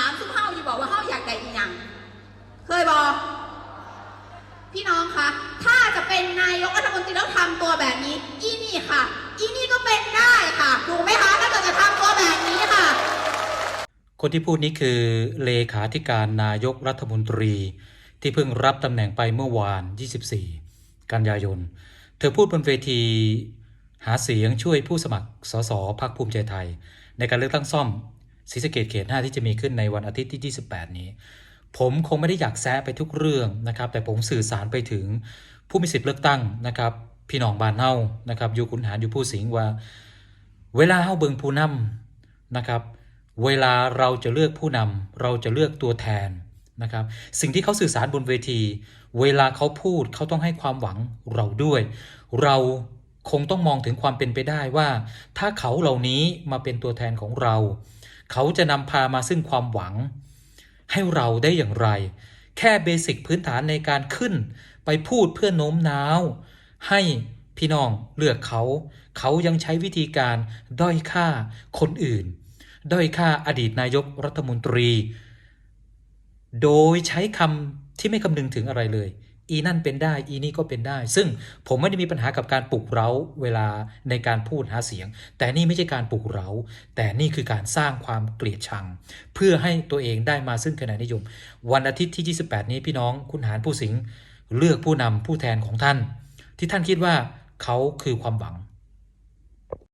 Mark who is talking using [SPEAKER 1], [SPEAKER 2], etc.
[SPEAKER 1] ามซุปเฮาอยู่บอกว่าเฮาอยากได้อีหยังเคยบอก พี่น้องคะถ้าจะเป็นนายกรัฐมนตรีแล้วทำตัวแบบนี้ อีนี่ค่ะ อีนี่ก็เป็นได้ค่ะถูกไหมคะถ้าเกิดจะทำตัวแบบนี้ค่ะ
[SPEAKER 2] คนที่พูดนี้คือเลขาธิการนายกรัฐมนตรี ที่เพิ่งรับตำแหน่งไปเมื่อวาน 24 กันยายน เธอพูดบนเวทีหาเสียงช่วยผู้สมัครสสพักภูมิใจไทย ในการเลือกตั้งซ่อม ศรีสะเกดเขต5ที่จะมีขึ้นในวันอาทิตย์ที่ 28 นี้ ผมคงไม่ได้อยากแซะไปทุกเรื่องนะครับ แต่ผมสื่อสารไปถึงผู้มีสิทธิ์เลือกตั้งนะครับ พี่น้องบานเฮานะครับ อยู่ขุนหารอยู่ผู้สิงว่า เวลาเฮาเบิงผู้นำนะครับ เวลาเราจะเลือกผู้นำเราจะเลือกตัวแทนนะครับสิ่งที่เขาสื่อสารบนเวที เวลาเขาพูดเขาต้องให้ความหวังเราด้วย เราคงต้องมองถึงความเป็นไปได้ว่า ถ้าเขาเหล่านี้มาเป็นตัวแทนของเรา เขาจะนำพามาซึ่งความหวัง ให้เราได้อย่างไร แค่เบสิกพื้นฐานในการขึ้น ไปพูดเพื่อโน้มน้าว ให้พี่น้องเลือกเขา เขายังใช้วิธีการด้อยค่าคนอื่น ด้อยค่าอดีตนายกรัฐมนตรี โดยใช้คำที่ไม่คำนึงถึงอะไรเลย อีนั่นเป็นได้ อีนี่ก็เป็นได้ ซึ่งผมไม่ได้มีปัญหากับการปลุกเร้าเวลาในการพูดหาเสียง แต่นี่ไม่ใช่การปลุกเร้า แต่นี่คือการสร้างความเกลียดชัง เพื่อให้ตัวเองได้มาซึ่งคะแนนนิยม วันอาทิตย์ที่ 28 นี้พี่น้องคุณหารผู้สิงเลือกผู้นำผู้แทนของท่าน ที่ท่านคิดว่าเขาคือความหวัง